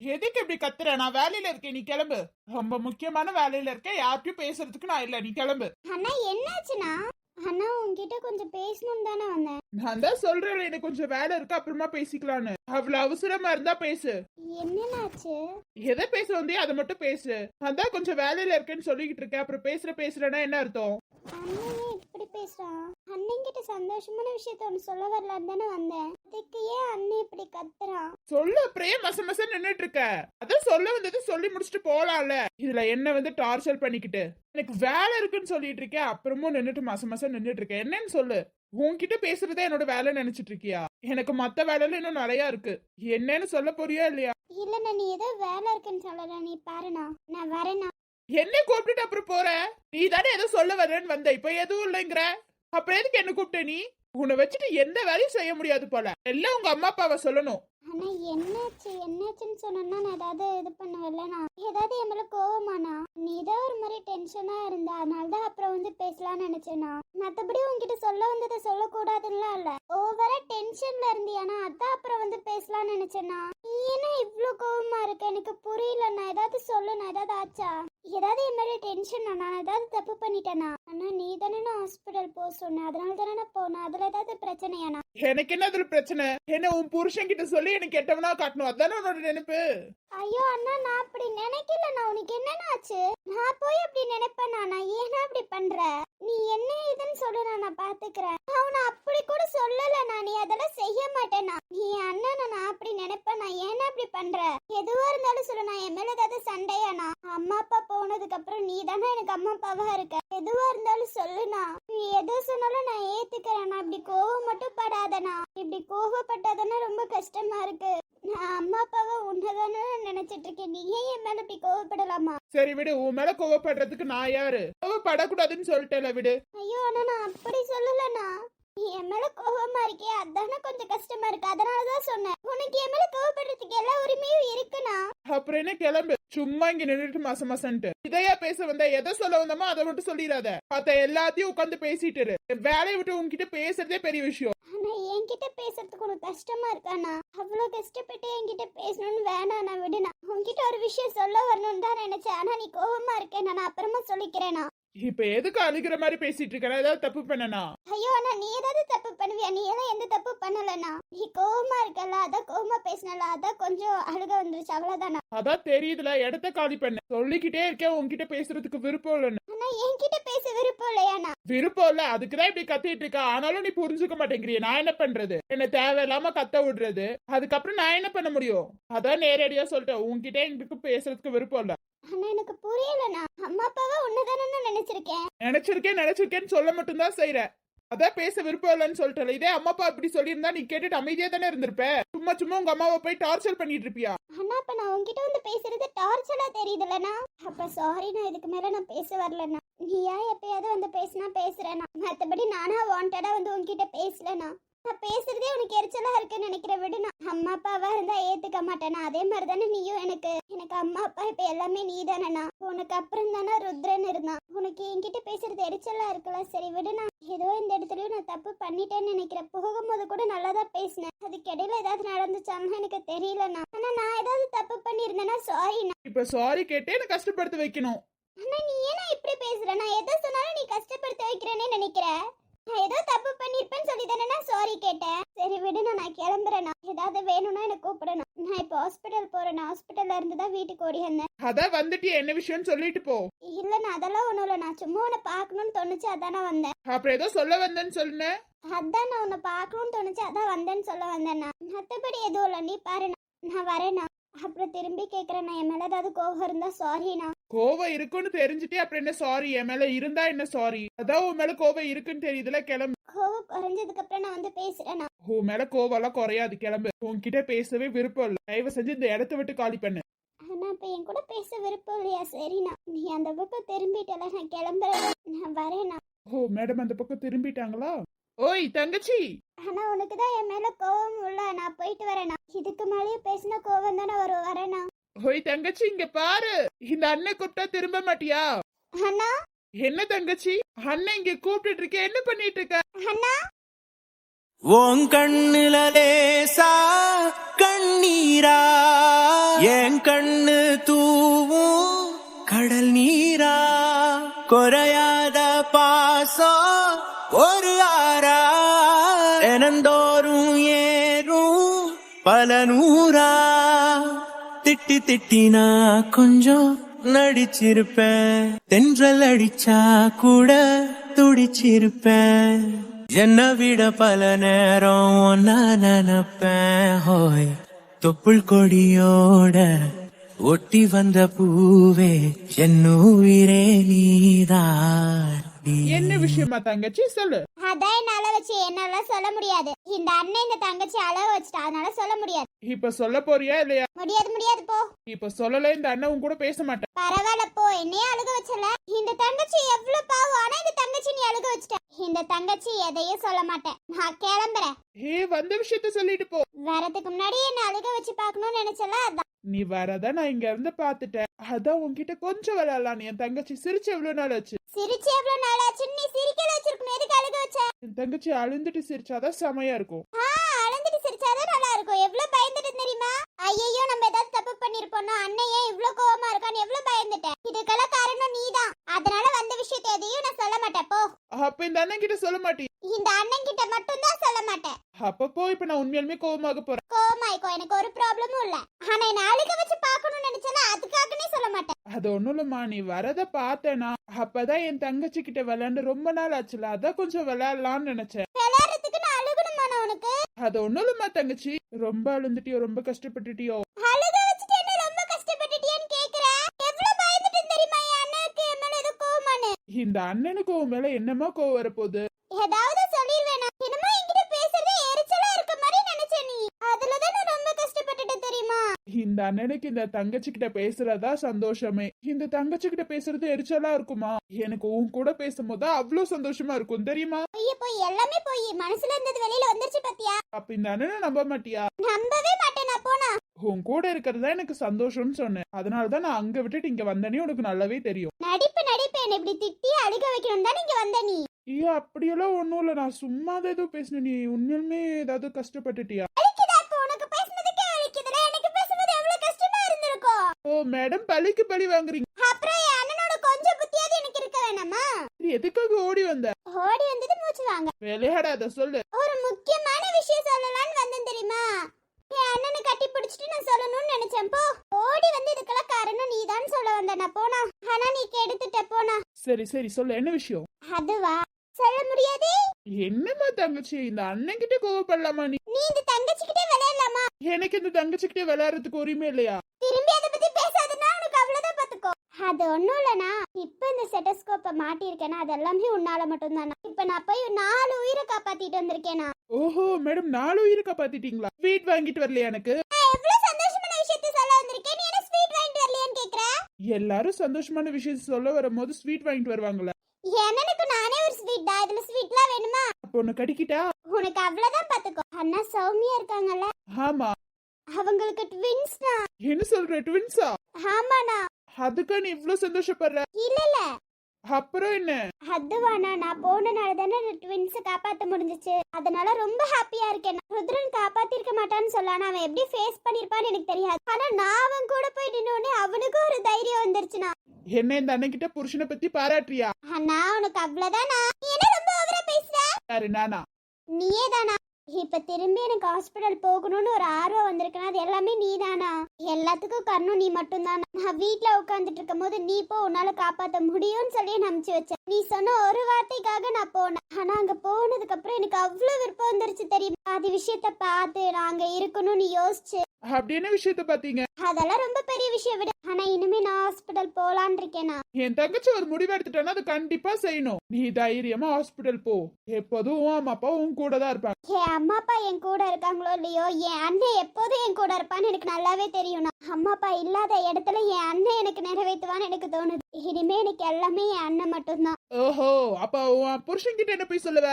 எதுக்கு இப்படி கத்துற? நான் வேலையில இருக்கேன் நீ கிளம்பு. ரொம்ப முக்கியமான வேலையில இருக்கேன் யார்கிட்டயும் பேசுறதுக்கு நான் இல்ல நீ கிளம்பு. அண்ணா என்னாச்சுண்ணா? அண்ணா உன்கிட்ட கொஞ்சம் பேசணும்னு தானே வந்தேன். நான் தான் சொல்றேன் எனக்கு கொஞ்சம் வேலை இருக்கு அப்புறமா பேசிக்கலான்னு அவ்வளவு அவசரமா இருந்தா பேசு. என்னன்னாச்சு? எதை பேச வந்தியோ அதை மட்டும் பேசு. அதான் கொஞ்சம் வேலையில இருக்கேன்னு சொல்லிக்கிட்டு இருக்கேன் அப்புறம் பேசுற பேசுறேன்னா என்ன அர்த்தம்? அண்ணன் இப்படி பேசுறான் அண்ணன் கிட்ட சந்தோஷமான விஷயத்த ஒன்று சொல்ல வரலான்னு தானே வந்தேன். அதுக்கு ஏன் அண்ணன் இப்படி கத்துறான்? சொல்லு அப்புறம் ஏன் மச மச நின்னுட்டு இருக்க. அதான் சொல்ல வந்தது சொல்லி முடிச்சுட்டு போலாம்ல. இதுல என்ன வந்து டார்ச்சர் பண்ணிக்கிட்டு. எனக்கு வேலை இருக்குன்னு சொல்லிட்டு இருக்கேன் அப்புறமும் நின்னுட்டு மச மச நின்னுட்டு இருக்கேன் என்னன்னு சொல்லு? உன்கிட்ட பேசுறதே என்னோட வேலை நினைச்சிட்டு இருக்கியா? எனக்கு மத்த வேலையில இன்னும் நிறைய இருக்கு. என்னன்னு சொல்ல போறியா இல்லையா? இல்லண்ணா நீ ஏதோ வேலை இருக்குன்னு சொல்லல. நீ பாருண்ணா நான் வரேண்ணா என்ன கூப்பிட்டுட்டு அப்புறம் போற? நீ தானே ஏதோ சொல்ல வரேன்னு வந்த. இப்ப எதுவும் இல்லைங்கிற? அப்புறம் எதுக்கு என்ன கூப்பிட்ட நீ? உன்னை வச்சுட்டு எந்த வேலையும் செய்ய முடியாது போல. எல்லாம் உங்க அம்மா அப்பாவை சொல்லணும். ஆனா என்னாச்சு? என்னாச்சுன்னு சொன்னா நான் ஏதாவது இது பண்ணுவேன்லண்ணா ஏதாவது என் மேல நீ ஏதோ ஒரு மாதிரி டென்ஷனா இருந்தா அதனாலதான் அப்புறம் வந்து பேசலாம்னு நினைச்சேனா? மத்தபடி உன்கிட்ட சொல்ல வந்ததை சொல்லக்கூடாதுன்னா இல்ல. ஓவரா டென்ஷன்ல இருந்தியானா? அதான் அப்புறம் வந்து பேசலாம்னு நினைச்சேனா? நீ என்ன இவ்ளோ கோவமா இருக்க? எனக்கு புரியலண்ணா ஏதாவது சொல்லுண்ணா ஏதாவது ஆச்சா? ஏதாவது என் மேல டென்ஷன் நான் ஏதாவது தப்பு பண்ணிட்டேனா? அண்ணா நீ தானே நான் ஹாஸ்பிட்டல் போக சொன்னேன் அதனால தானே நான் போனேன். அதுல ஏதாவது பிரச்சனையாண்ணா எனக்கு என்ன அதுல பிரச்சனை? என்ன உன் புருஷன் கிட்ட சொல்லி எனக்கு கெட்டவனா காட்டணும்? அதானே உன்னோட நினைப்பு? ஐயோ அண்ணா நான் அப்படி நினைக்கலண்ணா. உனக்கு என்னண்ணா ஆச்சு? நான் போய் அப்படி நினைப்பேன் நான். ஏன்னா அப்படி பண்ற? நீ என்ன இதுன்னு சொல்லு நான் பாத்துக்கிறேன். அவனை அப்படி கூட சொல்லல நான். நீ அதெல்லாம் செய்ய மாட்டேனா நீ அண்ணனை நான் அப்படி நினைப்பேன் நான். ஏன்னா அப்படி பண்ற? எதுவா இருந்தாலும் சொல்லு நான். என் மேல ஏதாவது சண்டையாண்ணா அம்மா அப்பா போனதுக்கு அப்புறம் நீ தானே எனக்கு அம்மா அப்பாவா இருக்க? எதுவா இருந்தாலும் சொல்லுண்ணா நீ எது சொன்னாலும் நான் ஏத்துக்கிறேன் நான். இப்படி கோவம் மட்டும் படாதனா இப்படி கோவப்பட்டாதானே ரொம்ப கஷ்டமா இருக்கு. நான் அம்மா அப்பாவை உன்னதானு நினைச்சிட்டு இருக்கேன். நீ ஏன் என் மேல இப்படி கோவப்படலாமா? சரி விடு உன் மேல கோவப்படுறதுக்கு நான் யாரு? கோவப்படக்கூடாதுன்னு சொல்லிட்டேல விடு. ஐயோ ஆனா நான் அப்படி சொல்லலண்ணா. என் மேல கோவமா இருக்கே அதானே கொஞ்சம் கஷ்டமா இருக்கு. அதனாலதான் சொன்னேன். உனக்கு என் மேல கோவப்படுறதுக்கு எல்லா உரிமையும் இருக்குண்ணா. அப்புறம் என்ன கிளம்பு? சும்மா இங்க நின்னுட்டு மாச மாசன்ட்டு. இதையா பேச வந்த? எதை சொல்ல வந்தோமோ அதை மட்டும் சொல்லிடாத. மத்த எல்லாத்தையும் உட்காந்து பேசிட்டு இரு. வேலையை விட்டு உன்கிட்ட பேசுறதே பெரிய விஷயம். ஆனா என்கிட்ட பேசுறதுக்கு உனக்கு கஷ்டமா இருக்காண்ணா? அவ்வளவு கஷ்டப்பட்டு என்கிட்ட பேசணும்னு நான் விடுனா உன்கிட்ட ஒரு விஷயம் சொல்ல வரணும்னு தான் நினைச்சேன். ஆனா நீ கோவமா இருக்கேன் நான் அப்புறமா சொல்லிக்கிறேனா இப்ப எதுக்கு அழுகிற மாதிரி பேசிட்டு இருக்க ஏதாவது தப்பு பண்ணனா? ஐயோ அண்ணா நீ ஏதாவது தப்பு பண்ணுவியா? நீ எல்லாம் எந்த தப்பு பண்ணலண்ணா. நீ கோவமா இருக்கல அதான் கோவமா பேசினல அதான் கொஞ்சம் அழுக வந்துருச்சு அவ்வளவுதானா? அதான் தெரியுதுல இடத்த காலி பண்ண. சொல்லிக்கிட்டே இருக்கேன் உன்கிட்ட பேசுறதுக்கு விருப்பம் இல்லைன்னு. அண்ணா என்கிட்ட பேச விருப்பம் இல்லையாண்ணா? விருப்பம் இல்ல அதுக்குதான் இப்படி கத்திட்டு இருக்கா? ஆனாலும் நீ புரிஞ்சுக்க மாட்டேங்கிறிய நான் என்ன பண்றது? என்ன தேவையில்லாம கத்த விடுறது. அதுக்கப்புறம் நான் என்ன பண்ண முடியும்? அதான் நேரடியா சொல்லிட்டேன் உன்கிட்ட எங்களுக்கு பேசுறதுக்கு விருப்பம் இல்ல. அண்ணா எனக்கு புரியலண்ணா அம்மா அப்பாவை உன்னதானே நினைச்சிருக்கேன். நினைச்சிருக்கேன் நினைச்சிருக்கேன்னு சொல்ல மட்டும்தான் செய்யற அதான் பேச விருப்பம் இல்லைன்னு சொல்லிட்டல இதே அம்மா அப்பா இப்படி சொல்லியிருந்தா நீ கேட்டுட்டு அமைதியா தானே இருந்திருப்ப? சும்மா சும்மா உங்க அம்மாவை போய் டார்ச்சர் பண்ணிட்டு இருப்பியா? அண்ணா அப்ப நான் உன்கிட்ட வந்து பேசுறது டார்ச்சரா தெரியுதுல்லண்ணா. அப்ப சாரி நான் இதுக்கு மேல நான் பேச வரலண்ணா. நீ ஏன் எப்பயாவது வந்து பேசினா பேசுறேண்ணா. மத்தபடி நானா வாண்டடா வந்து உன்கிட்ட பேசலண்ணா. நான் பேசுறதே உனக்கு எரிச்சலா இருக்குன்னு நினைக்கிற விடுனா அம்மா அப்பாவா இருந்தா ஏத்துக்க மாட்டேனா. அதே மாதிரி தானே நீயும் எனக்கு எனக்கு அம்மா அப்பா இப்ப எல்லாமே நீ தானேண்ணா உனக்கு அப்புறம் தானே ருத்ரன் இருந்தான். உனக்கு என்கிட்ட பேசுறது எரிச்சலா இருக்குல்ல? சரி விடுனா ஏதோ இந்த இடத்துலயும் நான் தப்பு பண்ணிட்டேன்னு நினைக்கிறேன். போகும்போது கூட நல்லா தான் பேசினேன். அதுக்கு இடையில ஏதாவது நடந்துச்சான்னு எனக்கு தெரியலண்ணா ஆனா நான் ஏதாவது தப்பு பண்ணியிருந்தேன்னா சாரிண்ணா இப்ப சாரி கேட்டு என்ன கஷ்டப்படுத்த வைக்கணும். அண்ணா நீ ஏன்னா இப்படி பேசுற? நான் எதை சொன்னாலும் நீ கஷ்டப்படுத்த வைக்கிறேனே நினைக்கிற? நான் ஏதோ தப்பு பண்ணிருப்பேன்னு சொல்லி தானே நான் சாரி கேட்டேன். சரி விடுண்ணா நான் கிளம்புறேண்ணா. ஏதாவது வேணும்னா எனக்கு கூப்பிடணும் நான் இப்போ ஹாஸ்பிட்டல் போறேன் ஹாஸ்பிட்டல்ல இருந்து தான் வீட்டுக்கு ஓடி வந்தேன். அதான் வந்துட்டு என்ன விஷயம்னு சொல்லிட்டு போ. இல்லைண்ணா அதெல்லாம் ஒன்றும் இல்லை நான் சும்மா உன்னை பார்க்கணும்னு தோணுச்சு அதானே வந்தேன். அப்புறம் ஏதோ சொல்ல வந்தேன்னு சொன்னேன் அதான் நான் உன்னை பார்க்கணும்னு தோணுச்சு அதான் வந்தேன்னு சொல்ல வந்தேண்ணா. மற்றபடி எதுவும் இல்லை நீ பாருண்ணா. நான் வரேண்ணா. அப்புறம் திரும்பி கேட்குறேண்ணா என் மேலே ஏதாவது கோவம் இருந்தால் சாரிண்ணா கோவம் இருக்குன்னு தெரிஞ்சுட்டே அப்புறம் என்ன சாரி என் மேல இருந்தா என்ன சாரி அதான் உன் மேல கோவம் இருக்குன்னு தெரியுதுல கிளம்பு. கோவம் குறைஞ்சதுக்கு அப்புறம் நான் வந்து பேசுறேன் நான் உன் மேல கோவம் எல்லாம் குறையாது கிளம்பு. உன்கிட்ட பேசவே விருப்பம் இல்ல. தயவு செஞ்சு இந்த இடத்த விட்டு காலி பண்ணு. ஆனா இப்ப என் கூட பேச விருப்பம் இல்லையா? சரிண்ணா நீ அந்த பக்கம் திரும்பிட்டல நான் கிளம்புறேன் நான் வரேண்ணா ஓ மேடம் அந்த பக்கம் திரும்பிட்டாங்களா? ஓய் தங்கச்சி! ஆனா உனக்கு தான் என் மேல கோவம் இல்ல நான் போயிட்டு வரேண்ணா இதுக்கு மேலேயே பேசின கோவம் தானே வரும் வரேண்ணா ஓய் தங்கச்சி இங்க பாரு. இந்த அண்ணன் கூப்பிட்டா திரும்ப மாட்டியா? அண்ணா? என்ன தங்கச்சி? அண்ணன் இங்க கூப்பிட்டு இருக்க என்ன பண்ணிட்டு இருக்க? அண்ணா? உன் கண்ணுல லேசா கண்ணீரா? என் கண்ணு தூவும் கடல் நீரா? குறையாத பாசம் ஒரு ஆறா? எனந்தோறும் ஏறும் பல நூறா? திட்டி திட்டினா கொஞ்சம் நடிச்சிருப்பேன். தென்றல் அடிச்சா கூட துடிச்சிருப்பேன். என்ன விட பல நேரம் ஒன்னா நினப்பேன். ஹோய் தொப்புள் கொடியோட ஒட்டி வந்த பூவே என் உயிரே நீதான். என்ன விஷயமா தங்கச்சி? சொல்லு. அதான் என்னால வச்சு என்னால சொல்ல முடியாது. இந்த அண்ணன் இந்த தங்கச்சி அளவு வச்சுட்டா அதனால சொல்ல முடியாது. இப்ப சொல்ல போறியா இல்லையா? முடியாது முடியாது போ. இப்ப சொல்லல இந்த அண்ணன் உன் கூட பேச மாட்டேன். பரவாயில்ல போ. என்னையே அழுக வச்சல. இந்த தங்கச்சி எவ்வளவு பாவம் ஆனா இந்த தங்கச்சி நீ அழுக வச்சிட்ட. இந்த தங்கச்சி எதையும் சொல்ல மாட்டேன். நான் கிளம்புறேன். ஏ வந்த விஷயத்த சொல்லிட்டு போ. வரதுக்கு முன்னாடி என்ன அழுக வச்சு பார்க்கணும்னு நினைச்சல? அதான். நீ வரத நான் இங்க இருந்து பாத்துட்டேன் அதான் உன்கிட்ட கொஞ்சம் விளையாடலாம் என் தங்கச்சி சிரிச்சு எவ்வளவு நாள் ஆச்சு? சிரிச்சு எவ்வளவு நாள் ஆச்சு? நீ சிரிக்கல வச்சிருக்கணும். எதுக்கு அழுக வச்ச? என் தங்கச்சி அழுந்துட்டு சிரிச்சாதான் செமையா இருக்கும். அழுந்துட்டு சிரிச்சாதான் நல்லா இருக்கும். எவ்வளவு பயந்துட்டு தெரியுமா? ஐயோ நம்ம ஏதாவது தப்பு பண்ணிருப்போம்னா அண்ணன் ஏன் இவ்ளோ கோவமா இருக்கான்னு எவ்வளவு பயந்துட்டேன். இதுக்கெல்லாம் காரணம் நீதான். அதனால வந்த விஷயத்தை எதையும் நான் சொல்ல மாட்டேன். போ. அப்ப இந்த அண்ணன் கிட்ட சொல்ல மாட்டி. இந்த அண்ணன் கிட்ட மட்டும் தான் சொல்ல மாட்டேன். அப்ப போ இப்ப நான் உண்மையாலுமே கோவமாக போறேன். கோமாய்க்கோ எனக்கு ஒரு ப்ராப்ளமும் இல்ல. ஆனா என்ன அழுக வச்சு பார்க்கணும்னு நினைச்சல அதுக்காகனே சொல்ல மாட்டேன். அது ஒண்ணும் இல்லம்மா. நீ வரத பார்த்தேனா அப்பதான் என் தங்கச்சி கிட்ட விளையாண்டு ரொம்ப நாள் ஆச்சுல அதான் கொஞ்சம் விளையாடலாம்னு நினைச்சேன் விளையாடுறதுக்கு நான் அழுகணுமா நான் உனக்கு அது ஒண்ணும் இல்லம்மா தங்கச்சி. ரொம்ப அழுந்துட்டியோ ரொம்ப கஷ்டப்பட்டுட்டியோ? அழுக வச்சுட்டு என்ன ரொம்ப கஷ்டப்பட்டுட்டியான்னு கேக்குற? எவ்வளவு பயந்துட்டு தெரியுமா என் அண்ணனுக்கு? என் மேல ஏதோ கோவமானு இந்த அண்ணனுக்கு உன் மேல என்னமா கோவம் வரப்போகுது? ஏதாவது சொல்லிடுவேன் என்னமோ இந்த அண்ணனுக்கு இந்த தங்கச்சி கிட்ட பேசுறதா சந்தோஷமே. இந்த தங்கச்சி கிட்ட பேசுறது எரிச்சலா இருக்குமா? எனக்கு உன் கூட பேசும்போது அவ்வளவு சந்தோஷமா இருக்கும் தெரியுமா? பொய்ய போய் எல்லாமே போய். மனசுல இருந்தது வெளியில வந்துருச்சு பாத்தியா? அப்ப இந்த அண்ணனை நம்ப மாட்டியா? நம்பவே மாட்டேன் நான் போனா. உன் கூட இருக்கிறதா எனக்கு சந்தோஷம்னு சொன்னேன். அதனாலதான் நான் அங்க விட்டுட்டு இங்க வந்தேனே உனக்கு நல்லாவே தெரியும். நடிப்பு நடிப்பு. என்ன இப்படி திட்டி அழுக வைக்கணும் தான் நீங்க வந்த நீ. ஐயோ அப்படியெல்லாம் ஒண்ணும் இல்ல. நான் சும்மா தான் ஏதோ பேசினேன். நீ உண்மையுமே ஏதாவது கஷ்டப்பட்டுட்டியா? உனக்கு பேசுனதுக்கே ஓ மேடம் பழிக்கு பழி வாங்குறீங்க. அப்புறம் என் அண்ணனோட கொஞ்சம் புத்தியாவது எனக்கு இருக்க வேணாமா? நீ எதுக்காக ஓடி வந்த? ஓடி வந்தது மூச்சு வாங்க. விளையாடாத சொல்லு. ஒரு முக்கியமான விஷயம் சொல்லலாம்னு வந்தேன் தெரியுமா? என் அண்ணனை கட்டி பிடிச்சிட்டு நான் சொல்லணும்னு நினைச்சேன். போ ஓடி வந்து இதுக்கெல்லாம் காரணம் நீதான் சொல்ல வந்த நான் போனா ஆனா நீ கெடுத்துட்ட போனா. சரி சரி சொல்லு என்ன விஷயம்? அதுவா? சொல்ல முடியாதே? என்னம்மா தங்கச்சி இந்த அண்ணன் கிட்ட கோவப்படலாமா நீ? நீ இந்த தங்கச்சி கிட்டே விளையாடலாமா? எனக்கு இந்த தங்கச்சிக்கிட்டே விளையாடுறதுக்கு உரிமை இல்லையா? திரும்பி அதை பத்தி பேசாதனா உனக்கு அவ்வளவுதான் பாத்துக்கோ அது ஒண்ணும் இல்லனா இப்ப இந்த செட்டஸ்கோப்ப மாட்டியிருக்கேனா அது எல்லாமே உன்னால மட்டும்தானா இப்ப நான் போய் நாலு உயிரை காப்பாத்திட்டு வந்திருக்கேனா ஓஹோ மேடம் நாலு உயிரை காப்பாத்திட்டீங்களா? ஸ்வீட் வாங்கிட்டு வரலையா எனக்கு? நான் எவ்வளவு சந்தோஷமான விஷயத்த சொல்ல வந்திருக்கேன். நீ என்ன ஸ்வீட் வாங்கிட்டு வரலையான்னு கேக்குற? எல்லாரும் சந்தோஷமான விஷயம் சொல்ல வரும்போது ஸ்வீட் வாங்கிட்டு வருவாங்கல்ல. எனக்கு நானே ஒரு ஸ்வீட் தான் இதுல ஸ்வீட்லாம் வேணுமா? அப்போ உன்னை கடிக்கிட்டா உனக்கு அவ்வளவுதான் பாத்துக்கோ. அண்ணா சௌமியா இருக்காங்கல்ல. ஆமா. அவங்களுக்கு ட்வின்ஸ்னா என்ன சொல்ற ட்வின்ஸா ஆமாண்ணா. அதுக்கா நீ இவ்ளோ சந்தோஷப்படுற? இல்ல இல்ல அப்புறம் என்ன? அதுவாண்ணா நான் போனனால தானே ட்வின்ஸை காப்பாத்த முடிஞ்சுச்சு. அதனால ரொம்ப ஹாப்பியா இருக்கேன். ருத்ரன் காப்பாத்திருக்க மாட்டான்னு சொல்லானா அவன் எப்படி ஃபேஸ் பண்ணிருப்பான்னு எனக்கு தெரியாது. ஆனா நான் அவன் கூட போய் நின்னோடனே அவனுக்கும் ஒரு தைரியம் வந்துருச்சுண்ணா. என்ன இந்த அண்ணன் புருஷனை பத்தி பாராட்டுறியா? அண்ணா உனக்கு அவ்வளவுதானா நீ என்ன ரொம்ப ஓவரா பேசுற? யாரு நானா? நீயே தானா இப்ப திரும்பி எனக்கு ஹாஸ்பிடல் போகணும்னு ஒரு ஆர்வம் வந்திருக்குன்னா அது எல்லாமே நீதானா எல்லாத்துக்கும் காரணம் நீ மட்டும்தானா. நான் வீட்ல உட்காந்துட்டு இருக்கும் போது நீ போ உன்னால காப்பாத்த முடியும்னு சொல்லி நம்பிச்சு வச்சேன். நீ சொன்ன ஒரு வார்த்தைக்காக நான் போனேன். ஆனா அங்க போனதுக்கு அப்புறம் எனக்கு அவ்வளவு விருப்பம் வந்துருச்சு தெரியுமா? அது விஷயத்த பார்த்து நாங்க இருக்கணும்னு யோசிச்சு. அப்படி என்ன விஷயத்த பாத்தீங்க அதெல்லாம் ரொம்ப பெரிய விஷயம் விடு. ஆனா இனிமே நான் ஹாஸ்பிட்டல் போலான் இருக்கேனா? என் தங்கச்சி ஒரு முடிவு எடுத்துட்டானா அது கண்டிப்பா செய்யணும். நீ தைரியமா ஹாஸ்பிட்டல் போ. எப்போதும் உன் அம்மா அப்பா உன் கூட தான் இருப்பாங்க. என் அம்மா அப்பா என் கூட இருக்காங்களோ இல்லையோ என் அண்ணன் எப்போதும் என் கூட இருப்பான்னு எனக்கு நல்லாவே தெரியும். நான் அம்மா அப்பா இல்லாத இடத்துல என் அண்ணன் எனக்கு நிறைவேற்றுவான்னு எனக்கு தோணுது. இனிமே எனக்கு எல்லாமே என் அண்ணன் மட்டும்தான். ஓஹோ அப்ப உன் புருஷன் கிட்ட என்ன போய் சொல்லுவ?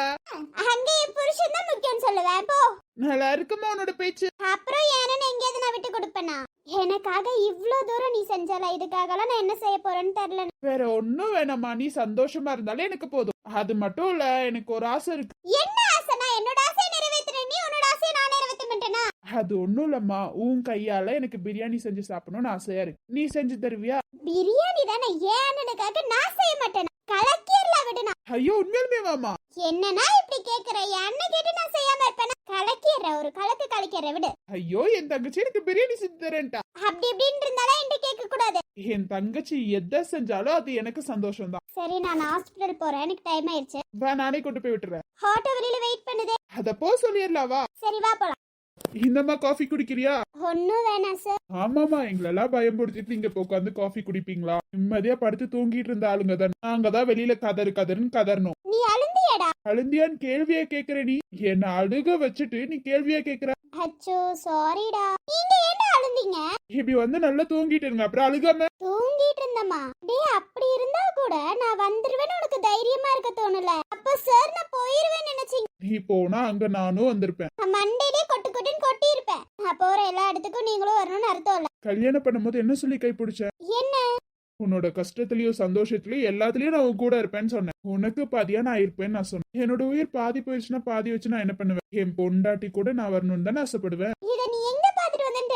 அங்க என் புருஷன் தான் முக்கியம் சொல்லுவேன் போ. நல்லா இருக்குமா உன்னோட பேச்சு? அப்புறம் அண்ணன் எங்கேயாவது நான் விட்டு கொடுப்பேனா? எனக்காக இவ்ளோ தூரம் நீ செஞ்சல இதுக்காகலாம் நான் என்ன செய்ய போறேன்னு தெரியல. வேற ஒண்ணும் வேணாம்மா. நீ சந்தோஷமா இருந்தாலே எனக்கு போதும். அது மட்டும் இல்ல எனக்கு ஒரு ஆசை இருக்கு. என்ன ஆசை நான் என்னோட ஆசையை நிறைவேற்றுறேன் நீ உன்னோட ஆசையை நான் நிறைவேற்ற மாட்டேனா அது ஒண்ணும் இல்லம்மா. உன் கையால எனக்கு பிரியாணி செஞ்சு சாப்பிடணும்னு ஆசையா இருக்கு. நீ செஞ்சு தருவியா? பிரியாணி தானே? ஏன் அண்ணனுக்காக நான் செய்ய மாட்டேனா? கலக்கியர்ல விடுனா? ஐயோ உண்மையாலுமே மாமா என்னன்னா இப்படி கேக்குற? என் அண்ணன் கேட்டு நான் செய்யாம இருப்பேனா? கலக்கிற ஒரு கலக்கு கலக்கிற விடு. ஐயோ என் தங்கச்சி எனக்கு பிரியாணி செஞ்சு தரேன்ட்டா. அப்படி இப்படின்னு இருந்தாலும் என்கிட்ட கேட்க கூடாது. என் தங்கச்சி எதை செஞ்சாலும் அது எனக்கு சந்தோஷம் தான் சரி நான் ஹாஸ்பிட்டல் போறேன். எனக்கு டைம் ஆயிடுச்சு. வா நானே கொண்டு போய் விட்டுறேன். ஆட்டோ வெளியில வெயிட் பண்ணுதே. அத போ சொல்லிடலாம் வா. சரி வா போலாம். இந்தம்மா காஃபி குடிக்கிறியா? ஒன்னும் வேணாம் சார் ஆமாமா எங்களெல்லாம் பயன்படுத்திட்டு இங்க இப்ப உட்காந்து காஃபி குடிப்பீங்களா? நிம்மதியா படுத்து தூங்கிட்டு இருந்த ஆளுங்க தான். நாங்க தான் வெளியில கதறு கதறுன்னு கதறணும். நீ அழுந்தியடா. அழுந்தியான்னு கேள்வியா கேக்குற நீ? என்ன அழுக வச்சுட்டு நீ கேள்வியா கேக்குற? அச்சோ சாரிடா நீங்க ஏன்டா அழுந்தீங்க? இப்படி வந்து நல்லா தூங்கிட்டு இருங்க அப்புறம் அழுகாம. தூங்கிட்டு இருந்தம்மா. டேய் அப்படி இருந்தா கூட நான் வந்துருவேன்னு உனக்கு தைரியமா இருக்க தோணல. அப்ப சார் நான் நீ போனா அங்க நானும் வந்திருப்பேன். மண்டையிலே கொட்டு கொட்டுன்னு கொட்டி இருப்பேன் போற எல்லா இடத்துக்கும் நீங்களும் வரணும்னு அர்த்தம் இல்ல. கல்யாணம் பண்ணும்போது என்ன சொல்லி கை பிடிச்ச என்ன? உன்னோட கஷ்டத்துலயும் சந்தோஷத்துலயும் எல்லாத்துலயும் நான் உன் கூட இருப்பேன்னு சொன்னேன். உனக்கு பாதியா நான் இருப்பேன்னு நான் சொன்னேன். என்னோட உயிர் பாதி போயிடுச்சுன்னா பாதி வச்சு நான் என்ன பண்ணுவேன்? என் பொண்டாட்டி கூட நான் வரணும்னு தானே ஆசைப்படுவேன். இத நீ எங்க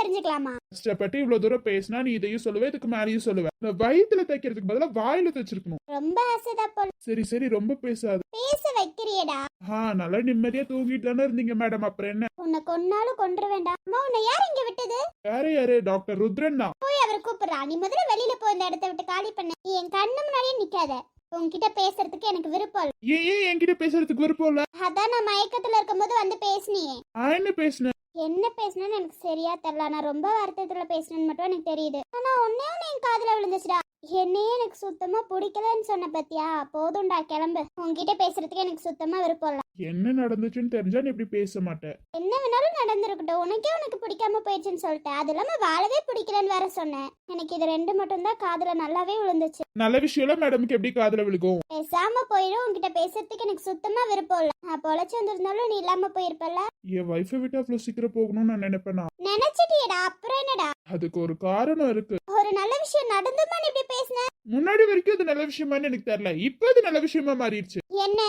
தெரிஞ்சுக்கலாமா? கஷ்டப்பட்டு இவ்வளவு தூரம் பேசினா நீ இதையும் சொல்லுவேன் இதுக்கு மேலேயும் சொல்லுவேன் இந்த வயித்துல தைக்கிறதுக்கு பதிலா வாயில தைச்சிருக்கணும். ரொம்ப ஆசைதான் போல. சரி சரி ரொம்ப பேசாது. பேச வைக்கிறியடா. ஆ நல்லா நிம்மதியா தூங்கிட்டு தானே இருந்தீங்க மேடம். அப்புறம் என்ன? உன்னை கொன்னாலும் கொன்ற வேண்டாம் அம்மா உன்னை யார் இங்க விட்டது? யாரு யாரு? டாக்டர் ருத்ரன் தான். போய் அவர் கூப்பிடுறா. நீ முதல்ல வெளியில போய் இந்த இடத்த விட்டு காலி பண்ண. நீ என் கண்ணு முன்னாடியே நிக்காத. உன்கிட்ட பேசுறதுக்கு எனக்கு விருப்பம் இல்ல. ஏன் ஏன் என்கிட்ட பேசுறதுக்கு விருப்பம் இல்ல? அதான் நான் மயக்கத்துல இருக்கும்போது வந்து பேசுனியே. நான் என்ன பேசினேன்? என்ன பேசுனேன்னு எனக்கு சரியா தெரியல. நான் ரொம்ப வருத்தத்துல பேசுனேன்னு மட்டும் எனக்கு தெரியுது. ஆனா ஒன்னே ஒண்ணு என் காதுல விழுந்துச்சுடா. என்னையே எனக்கு சுத்தமா பிடிக்கலன்னு சொன்ன பத்தியா? போதும்டா கிளம்பு. உன்கிட்ட பேசுறதுக்கு எனக்கு சுத்தமா விருப்பம் இல்ல. என்ன நடந்துச்சுன்னு தெரிஞ்சா நீ இப்படி பேச மாட்டேன் என்ன வேணாலும் நடந்திருக்கட்டும். உனக்கே உனக்கு பிடிக்காம போயிடுச்சுன்னு சொல்லிட்டேன். அது இல்லாம வாழவே பிடிக்கலன்னு வேற சொன்னேன். எனக்கு இது ரெண்டு மட்டும் தான் காதுல நல்லாவே விழுந்துச்சு. நல்ல விஷயம்லாம் மேடமுக்கு எப்படி காதுல விழுகும்? பேசாம போயிடும் உன்கிட்ட பேசுறதுக்கு எனக்கு சுத்தமா விருப்பம் இல்ல. நான் பொழைச்சு வந்திருந்தாலும் நீ இல்லாம போயிருப்பல்ல. என் ஒய்ஃபை விட்டு அவ்வளவு சீக்கிரம் போகணும்னு நான் நினைப்பேனா? நினைச்சிட்டியடா. அப்புறம் என்னடா? அதுக்கு ஒரு காரணம் இருக்கு. ஒரு நல்ல விஷயம் நடந்துமா இப்படி பேசுன? முன்னாடி வரைக்கும் அது நல்ல விஷயமான்னு எனக்கு தெரியல. இப்போ அது நல்ல விஷயமா மாறிடுச்சு. என்ன?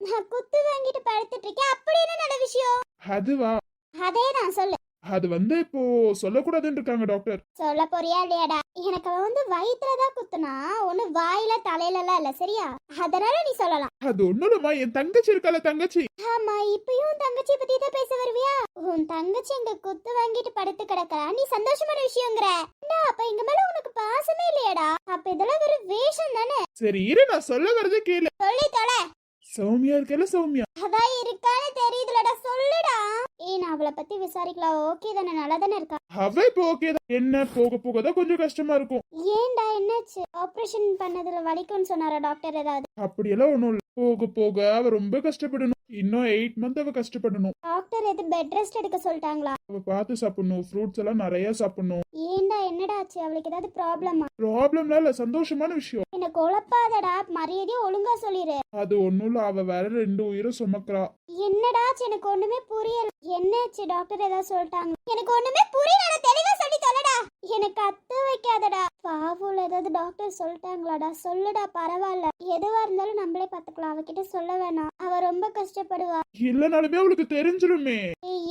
நான் குத்து வாங்கிட்டு படுத்துட்டு இருக்கேன். அப்படி என்ன நல்ல விஷயம்? அதுவா? அதே நான் சொல்லு. அது வந்து இப்போ சொல்லக்கூடாதுன்னு இருக்காங்க டாக்டர் சொல்ல போறியா இல்லையாடா? எனக்கு அவன் வந்து வயிற்றுல தான் குத்துனா ஒண்ணு வாயில தலையில எல்லாம் இல்ல சரியா? அதனால நீ சொல்லலாம். அது ஒண்ணும் என் தங்கச்சி இருக்கால தங்கச்சி. ஆமா இப்பயும் தங்கச்சி பத்தி தான் பேச வருவியா? உன் தங்கச்சி எங்க குத்து வாங்கிட்டு படுத்து கிடக்கறா. நீ சந்தோஷமான விஷயங்கிற. என்ன, அப்ப எங்க மேல உனக்கு பாசமே இல்லையாடா? அப்ப இதெல்லாம் வெறும் வேஷம் தானே? சரி இரு நான் சொல்ல வரது கேளு. சொல்லி தொலை. சௌமியா இருக்கல சௌமியா? அதான் இருக்கான்னு தெரியுதுலடா சொல்லுடா. ஏய் நான் அவளை பத்தி விசாரிக்கலாம் ஓகே தானே நல்லா தானே இருக்கா? அவ இப்போ ஓகே தான். என்ன போக போக தான் கொஞ்சம் கஷ்டமா இருக்கும். ஏன்டா என்னாச்சு? ஆபரேஷன் பண்ணதுல வலிக்கும்னு சொன்னாரா டாக்டர் ஏதாவது? அப்படியெல்லாம் ஒண்ணும் இல்ல. போக போக அவ ரொம்ப கஷ்டப்படணும். இன்னும் எயிட் மந்த் அவ கஷ்டப்படணும். டாக்டர் எது பெட் ரெஸ்ட் எடுக்க சொல்லிட்டாங்களா? அவ பார்த்து சாப்பிடணும் ஃப்ரூட்ஸ் எல்லாம் நிறைய சாப்பிடணும். ஏன்டா என்னடா ஆச்சு? அவளுக்கு ஏதாவது ப்ராப்ளமா ப்ராப்ளம்லாம் இல்ல சந்தோஷமான விஷயம். என்ன குழப்பாதடா மரியாதையா ஒழுங்கா சொல்லிரு. அது ஒண்ணும் இல்ல அவ வேற ரெண்டு உயிரும் சுமக்கிறா. என்னடா ஆச்சு? எனக்கு ஒண்ணுமே புரியல. என்னாச்சு? டாக்டர் ஏதாவது சொல்லிட்டாங்க எனக்கு ஒண்ணுமே புரியல தெளிவா சொல்லி தொலைடா. எனக்கு அத்து வைக்காதடா. பாவூல ஏதாவது டாக்டர் சொல்லிட்டாங்களாடா. சொல்லுடா பரவாயில்ல. எதுவா இருந்தாலும் நம்மளே பாத்துக்கலாம் அவகிட்ட சொல்ல வேணாம். அவ ரொம்ப கஷ்டப்படுவா. இல்லனாலுமே அவளுக்கு தெரிஞ்சிருமே.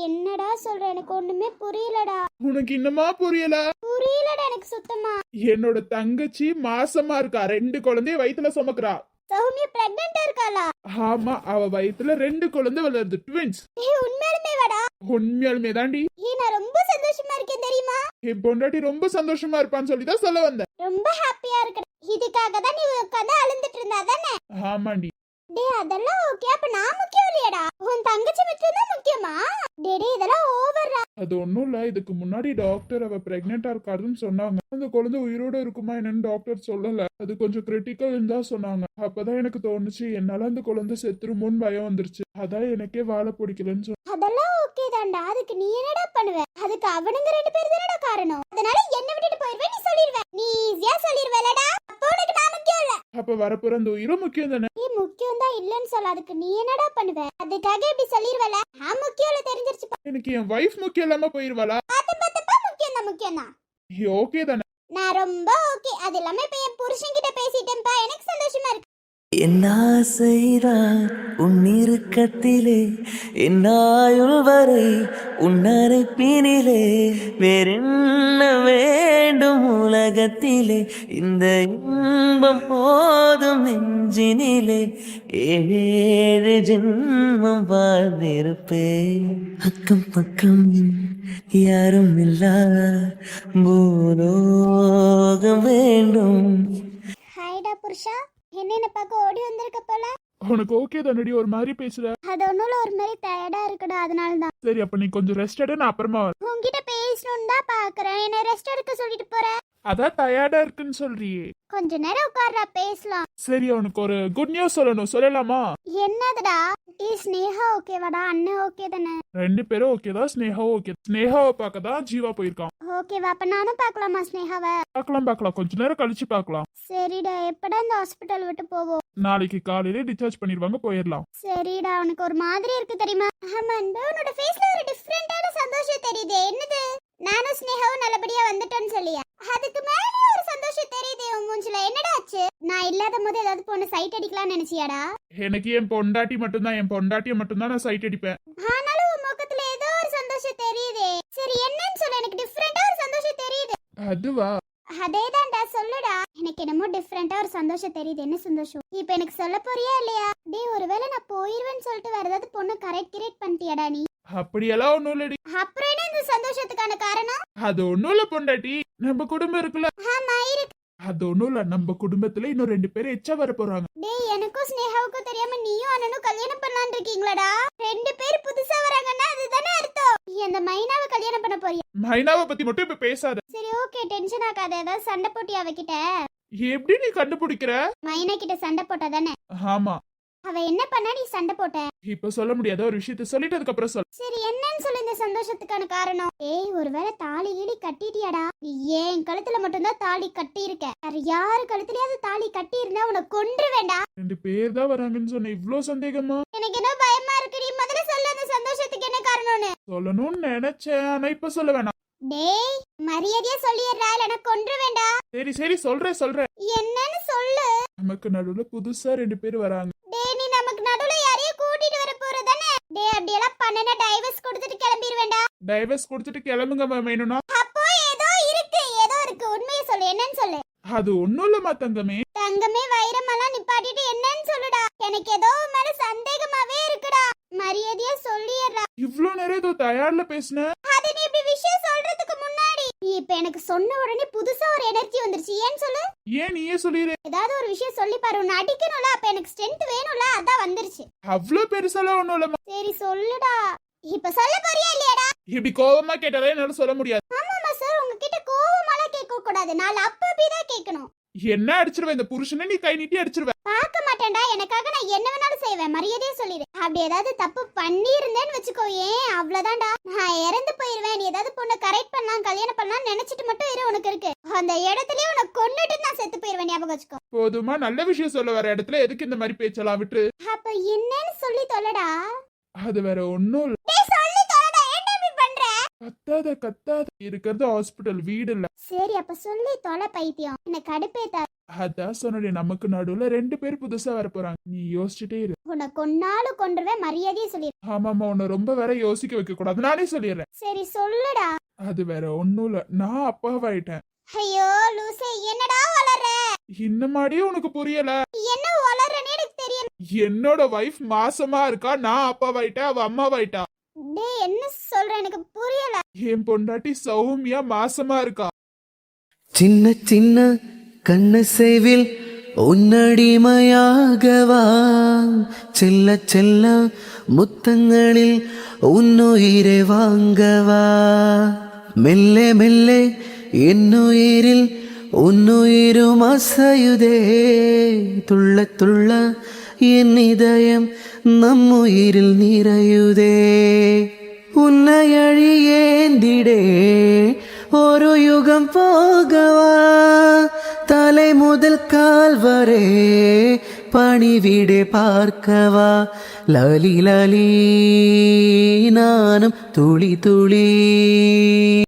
என்னடா சொல்ற? எனக்கு ஒண்ணுமே புரியலடா. உனக்கு இன்னமா புரியல? புரியலடா எனக்கு சுத்தமா. என்னோட தங்கச்சி மாசமா இருக்கா. ரெண்டு குழந்தைய வயித்துல சுமக்கிறா. சௌமியா பிரெக்னெண்டா இருக்காளா? ஆமா அவ வயித்துல ரெண்டு குழந்தை வளருது. ட்வின்ஸ் ஏய் உண்மையாலுமே வாடா உண்மையாலுமே தாண்டி நான் ரொம்ப சந்தோஷமா இருக்கேன் தெரியுமா? என் பொண்டாட்டி ரொம்ப சந்தோஷமா இருப்பான்னு சொல்லி தான் சொல்ல வந்தேன். ரொம்ப ஹாப்பியா இருக்கேன் இதுக்காக தான் நீ உட்காந்து அழுந்துட்டு இருந்தா தானே? ஆமாண்டி. டேய் அதெல்லாம் ஓகே அப்ப நான் முக்கியம் இல்லையாடா. உன் தங்கச்சி மட்டும் தான் முக்கியமா? அது ஒண்ணும் இல்ல. இதுக்கு முன்னாடி டாக்டர் அவ பிரெக்னெண்டா இருக்காருன்னு சொன்னாங்க. அந்த குழந்தை உயிரோட இருக்குமா என்னன்னு டாக்டர் சொல்லல. அது கொஞ்சம் கிரிட்டிக்கல் தான் சொன்னாங்க. அப்பதான் எனக்கு தோணுச்சு என்னால அந்த குழந்தை செத்துருமோன்னு பயம் வந்துருச்சு. அதான் எனக்கே வாழை பிடிக்கலன்னு சொன்னேன் அதெல்லாம் ஓகே தான்டா. அதுக்கு நீ என்னடா பண்ணுவ? அதுக்கு அவனுங்க ரெண்டு பேர் தானடா காரணம். அதனால என்ன விட்டுட்டு போயிருவே நீ சொல்லிடுவ நீ ஈஸியா சொல்லிடுவலடா அப்போ உனக்கு நான் முக்கியம் இல்ல. அப்ப வரப்போற அந்த உயிரும் முக்கியம் தானே? நீ முக்கியம் தான் இல்லன்னு சொல்ல அதுக்கு நீ என்னடா பண்ணுவ? அதுக்காக இப்படி சொல்லிடுவல நான் முக்கியம் இல்ல தெரிஞ்சிருச்சு எனக்கு என் வைஃப் முக்கியம் இல்லாம போயிருவாளா? பார்த்து பார்த்தப்பா முக்கியம் தான் முக்கியம் தான் ஓகே தானே. நான் ரொம்ப ஓகே அது இல்லாம இப்போ என் புருஷன் கிட்ட பேசிட்டேன்ப்பா எனக்கு சந்தோஷமா இருக்கு. என் ஆசைதான் உன் இறுக்கத்திலே என் ஆயுள் வரை உன் அரைப்பினிலே வேறென்ன வேண்டும் உலகத்திலே? இந்த இன்பம் போதும் நெஞ்சினிலே. ஏழு ஜென்மம் வாழ்ந்திருப்பேன். அக்கம் பக்கம் யாரும் இல்லா பூலோகம் வேண்டும். ஹாய்டா புருஷா. என்னென்ன பார்க்க ஓடி வந்திருக்க போல? உனக்கு ஓகே தானடி ஒரு மாதிரி பேசுற. அது ஒண்ணுல ஒரு மாதிரி டயர்டா இருக்குடா அதனால தான் சரி அப்ப நீ கொஞ்சம் ரெஸ்ட் எடு நான் அப்புறமா வரேன். உன்கிட்ட பேசணும்னு தான் பாக்குறேன் என்ன ரெஸ்ட் எடுக்க சொல்லிட்டு போற? அதான் டயர்டா இருக்குன்னு சொல்றியே. கொஞ்ச நேரம் உட்கார்றா பேசலாம். சரி அவனுக்கு ஒரு குட் நியூஸ் சொல்லணும். சொல்லலாமா? என்னதுடா? ஏ ஸ்னேகா ஓகேவாடா? அண்ணன் ஓகே தானே? ரெண்டு பேரும் ஓகே தான். ஸ்னேகாவும் ஓகே ஸ்னேகாவை பார்க்க தான் ஜீவா போயிருக்கான். ஓகேவா அப்ப நானும் பார்க்கலாமா ஸ்னேகாவை? பார்க்கலாம் பார்க்கலாம். கொஞ்ச நேரம் கழிச்சு பார்க்கலாம். சரிடா எப்படா இந்த ஹாஸ்பிட்டல் விட்டு போவோம்? நாளைக்கு காலையிலே டிஸ்சார்ஜ் பண்ணிடுவாங்க போயிடலாம். சரிடா உனக்கு ஒரு மாதிரி இருக்கு தெரியுமா? ஆமா உன்னோட ஃபேஸ்ல ஒரு டிஃப்ரெண்டான சந்தோஷம் தெரியுது. என்னது? நானும் ஸ்னேகாவும் நல்லபடியா வந்துட்டோன்னு சொல்லியா. அதுக்கு மேல ஒரு சந்தோஷம் தெரியுது உன் மூஞ்சில. என்னடா ஆச்சு? நான் இல்லாத போது ஏதாவது பொண்ணு சைட் அடிக்கலாம்னு நினைச்சியாடா? எனக்கு என் பொண்டாட்டி மட்டும்தான் என் பொண்டாட்டியை மட்டும்தான் நான் சைட் அடிப்பேன். ஆனாலும் உன் முகத்துல ஏதோ ஒரு சந்தோஷம் தெரியுதே. சரி என்னன்னு சொல்ல. எனக்கு டிஃப்ரெண்டா ஒரு சந்தோஷம் தெரியுது. அதுவா? அதேதான்டா சொல்லுடா. எனக்கு என்னமோ டிஃப்ரெண்டா ஒரு சந்தோஷம் தெரியுது. என்ன சந்தோஷம்? இப்போ எனக்கு சொல்ல போறியா இல்லையா? டேய் ஒருவேளை நான் போயிருவேன்னு சொல்லிட்டு வேற ஏதாவது பொண்ணு கரெக்ட் கிரேட் பண்ணிட்டியாடா நீ? அப்படியெல்லாம் ஒண்ணும் இல்லடி. அப்புறம் என்ன இந்த சந்தோஷத்துக்கான காரணம்? அது ஒண்ணும் இல்ல பொண்டாட்டி. நம்ம குடும்பம் இருக்குல்ல. ஆமா இருக்கு. அது ஒண்ணும் இல்ல. நம்ம குடும்பத்துல இன்னும் ரெண்டு பேரும் எச்சா வர போறாங்க. டேய் எனக்கும் ஸ்னேகாவுக்கும் தெரியாம நீயும் அண்ணனும் கல்யாணம் பண்ணலாம்னு இருக்கீங்களாடா? ரெண்டு பேர் புதுசா வராங்கன்னா அதுதானே அர்த்தம். நீ அந்த மைனாவை கல்யாணம் பண்ண போறியா? மைனாவை பத்தி மட்டும் இப்ப பேசாத. சரி ஓகே டென்ஷன் ஆகாத ஏதாவது சண்டை போட்டி அவகிட்ட? எப்படி நீ கண்டுபிடிக்கிற? மைனா கிட்ட சண்டை போட்டா தானே ஆமா. அவ என்ன பண்ணா நீ சண்டை போட்ட? இப்ப சொல்ல முடியாத ஒரு விஷயத்த சொல்லிட்டு அதுக்கப்புறம் சொல்ல சரி என்னன்னு சொல்லு இந்த சந்தோஷத்துக்கான காரணம். ஏய் ஒருவேளை தாலி கீழி கட்டிட்டியாடா? நீ ஏன் கழுத்துல மட்டும்தான் தாலி கட்டி இருக்க வேற யாரு கழுத்துலயாவது தாலி கட்டி இருந்தா உன்னை கொன்று வேண்டா ரெண்டு பேர் தான் வராங்கன்னு சொன்ன இவ்ளோ சந்தேகமா? எனக்கு என்ன பயமா இருக்கு? நீ முதல்ல சொல்லு அந்த சந்தோஷத்துக்கு என்ன காரணம்னு. சொல்லணும்னு நினைச்சேன் ஆனா இப்ப சொல்ல வேணாம். டேய் மரியாதையா சொல்லிடுறா இல்லைன்னா கொன்று வேண்டா. சரி சரி சொல்றேன் சொல்றேன். என்னன்னு சொல்லு. நமக்கு நடுவுல புதுசா ரெண்டு பேர் வராங்க. டேய் நீ நமக்கு நடுவுல யாரையும் கூட்டிட்டு வர போறதானே? டேய் அப்படியெல்லாம் பண்ணனா டைவர்ஸ் கொடுத்துட்டு கிளம்பிடுவேண்டா டைவர்ஸ் கொடுத்துட்டு கிளம்புங்க மேம் வேணும்னா அப்போ ஏதோ இருக்கு ஏதோ இருக்கு. உண்மையை சொல்லு என்னன்னு சொல்லு. அது ஒண்ணும் இல்லம்மா தங்கமே. தங்கமே வைரமெல்லாம் நிப்பாட்டிட்டு என்னன்னு சொல்லுடா. எனக்கு ஏதோ உன் மேல சந்தேகமாவே இருக்குடா. மரியாதையா சொல்லிடுறா. இவ்ளோ நேரம் ஏதோ தயார்ல பேசுன? அது நீ இப்படி விஷயம் சொல்றதுக்கு முன்னாடி. நீ இப்ப எனக்கு சொன்ன உடனே புதுசா ஒரு எனர்ஜி வந்துருச்சு. ஏன்னு சொல்லு? ஏன் நீயே சொல்லிடு ஏதாவது ஒரு விஷயம் சொல்லி பாரு. உன்னை அடிக்கணும்ல. அப்ப எனக்கு ஸ்ட்ரென்த் வேணும்ல. அதான் வந்துருச்சு. அவ்ளோ பெருசாலாம் ஒண்ணும் இல்லம்மா. சரி சொல்லுடா. இப்ப சொல்ல போறியா இல்லையாடா? இப்படி கோவமா கேட்டாலே என்னால சொல்ல முடியாது. ஆமாமா சார் உங்ககிட்ட கோவமாலாம் கேட்க கூடாது. நாலு அப்பப்பி தான் கேட்கணும். என்ன அடிச்சிருவேன் இந்த புருஷனை நீ கை நீட்டி அடிச்சிருவ. பார்க்க மாட்டேன்டா. எனக்காக நான் என்ன வேணாலும் செய்வேன். மரியாதையா சொல்லிடு அப்படி ஏதாவது தப்பு பண்ணி இருந்தேன்னு வச்சுக்கோ ஏன் அவ்வளவுதான்டா. நான் இறந்து போயிருவேன். நீ ஏதாவது பொண்ணை கரெக்ட் பண்ணலாம் கல்யாணம் பண்ணலாம் நினைச்சிட்டு மட்டும் இரு உனக்கு இருக்கு. அந்த இடத்துலயே உன்னை கொன்னுட்டு நான் செத்து போயிருவேன் ஞாபகம் வச்சுக்கோ. போதுமா நல்ல விஷயம் சொல்ல வர இடத்துல எதுக்கு இந்த மாதிரி பேச்செல்லாம் விட்டு அப்ப என்னன்னு சொல்லி தொலைடா அது வேற ஒண்ணும் இல்ல. கத்தாத கத்தாத இருக்கிறது ஹாஸ்பிட்டல் வீடு இல்ல. சரி அப்ப சொல்லி தொலை பைத்தியம். என்ன கடுப்பேத்தா அதான் சொன்னே நமக்கு நடுவுல ரெண்டு பேர் புதுசா வர போறாங்க நீ யோசிச்சுட்டே இரு. உன்னை கொன்னாலும் கொன்றுவேன் மரியாதையா சொல்லிடு ஆமாமா உன்னை ரொம்ப வேற யோசிக்க வைக்க கூடாது நானே சொல்லிடுறேன். சரி சொல்லுடா. அது வேற ஒண்ணும் இல்ல. நான் அப்பாவாயிட்டேன். ஐயோ லூசே என்னடா வளர்ற? இன்னமாடியே உனக்கு புரியல. என்ன வளர்றனே எனக்கு தெரியல என்னோட வைஃப் மாசமா இருக்கா நான் அப்பாவாயிட்டேன் அவ அம்மாவாயிட்டா. டேய் என்ன சொல்ற? எனக்கு புரியல. என் பொண்டாட்டி சௌமியா மாசமா இருக்கா? சின்ன சின்ன கண்ணு செய்வில் உன்னடிமையாகவா? செல்ல செல்ல முத்தங்களில் உன்னுயிரை வாங்கவா? மெல்ல மெல்ல என்னுயிரில் உன்னுயிரும் அசையுதே. துள்ள എന്നിതയം നമ്മുയിരിൽ നിറയുതേ. ഉന്നയഴിയേന്തിടേ ഒരു യുഗം പോകവാ. തലൈ മുതൽ കാൽ വരെ പണിവിടെ പാർക്കവാ. ലലി ലലീ നാനം തുളി തുളി.